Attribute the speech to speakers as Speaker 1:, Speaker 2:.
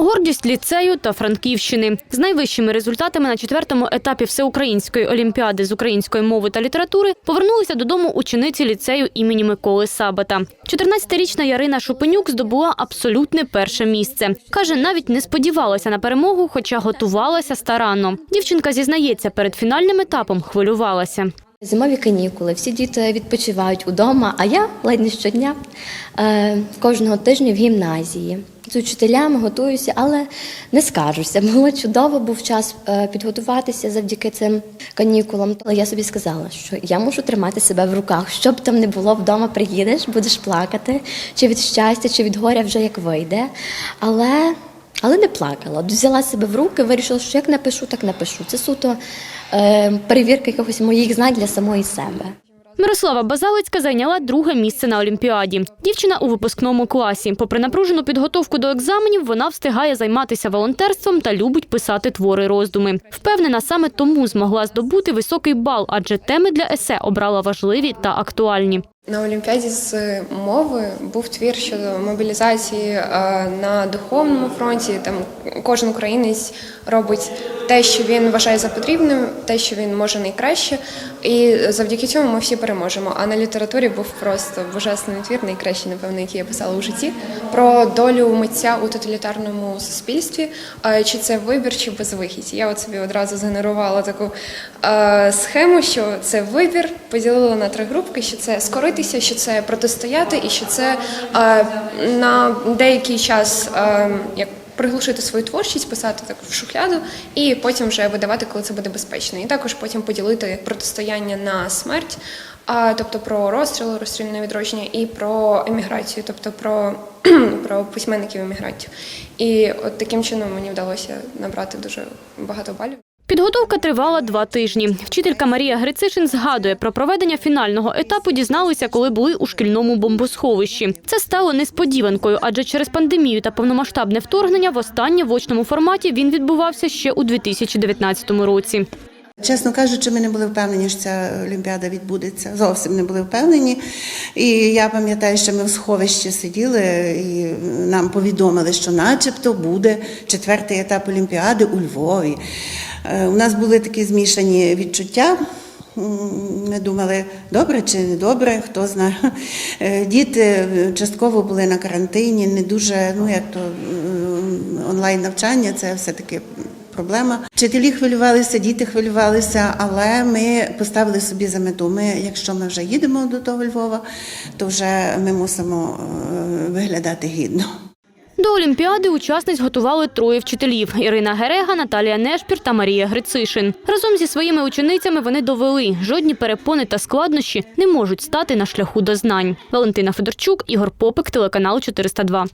Speaker 1: Гордість ліцею та Франківщини з найвищими результатами на четвертому етапі всеукраїнської олімпіади з української мови та літератури повернулися додому учениці ліцею імені Миколи Сабата. 14-річна Ярина Шупенюк здобула абсолютне перше місце. каже, навіть не сподівалася на перемогу, хоча готувалася старанно. Дівчинка зізнається, перед фінальним етапом хвилювалася.
Speaker 2: Зимові канікули, всі діти відпочивають удома, а я ледь не щодня е, кожного тижня в гімназії. З учителями готуюся, але не скажуся. Було чудово, був час е, підготуватися завдяки цим канікулам. Але я собі сказала, що я мушу тримати себе в руках. Що б там не було, вдома приїдеш, будеш плакати, чи від щастя, чи від горя вже як вийде. Але але не плакала. Взяла себе в руки, вирішила, що як напишу, так напишу. Це суто е, перевірка якихось моїх знань для самої себе.
Speaker 1: Мирослава Базалицька зайняла друге місце на Олімпіаді. Дівчина у випускному класі. Попри напружену підготовку до екзаменів, вона встигає займатися волонтерством та любить писати твори роздуми. Впевнена, саме тому змогла здобути високий бал, адже теми для есе обрала важливі та актуальні.
Speaker 3: На Олімпіаді з мови був твір щодо мобілізації е, на духовному фронті. Там кожен українець робить те, що він вважає за потрібним, те, що він може найкраще, і завдяки цьому ми всі переможемо. А на літературі був просто божественний твір, найкращий, напевно, який я писала у житті, про долю митця у тоталітарному суспільстві. Чи це вибір, чи безвихідь. Я от собі одразу згенерувала таку е, схему, що це вибір, поділила на три групки, що це скоритися, що це протистояти, і що це е, на деякий час е, як приглушити свою творчість, писати так в шухляду, і потім вже видавати, коли це буде безпечно. І також потім поділити протистояння на смерть, а, тобто про розстріл, розстрільне відродження, і про еміграцію, тобто про, про письменників емігрантів. І от таким чином мені вдалося набрати дуже багато балів.
Speaker 1: Підготовка тривала два тижні. Вчителька Марія Грицишин згадує, про проведення фінального етапу дізналися, коли були у шкільному бомбосховищі. Це стало несподіванкою, адже через пандемію та повномасштабне вторгнення востаннє в очному форматі він відбувався ще у 2019 році.
Speaker 4: Чесно кажучи, ми не були впевнені, що ця олімпіада відбудеться. Зовсім не були впевнені. І я пам'ятаю, що ми в сховищі сиділи і нам повідомили, що начебто буде четвертий етап олімпіади у Львові. Е, У нас були такі змішані відчуття. Ми думали, добре чи не добре, хто знає. Е, Діти частково були на карантині, не дуже, ну як то онлайн навчання, це все-таки проблема. Вчителі хвилювалися, діти хвилювалися, але ми поставили собі за мету. Ми, якщо ми вже їдемо до того Львова, то вже ми мусимо е, виглядати гідно.
Speaker 1: До Олімпіади учасниць готували троє вчителів: Ірина Герега, Наталія Нешпір та Марія Грицишин. Разом зі своїми ученицями вони довели, жодні перепони та складнощі не можуть стати на шляху до знань. Валентина Федорчук, Ігор Попик, телеканал 402.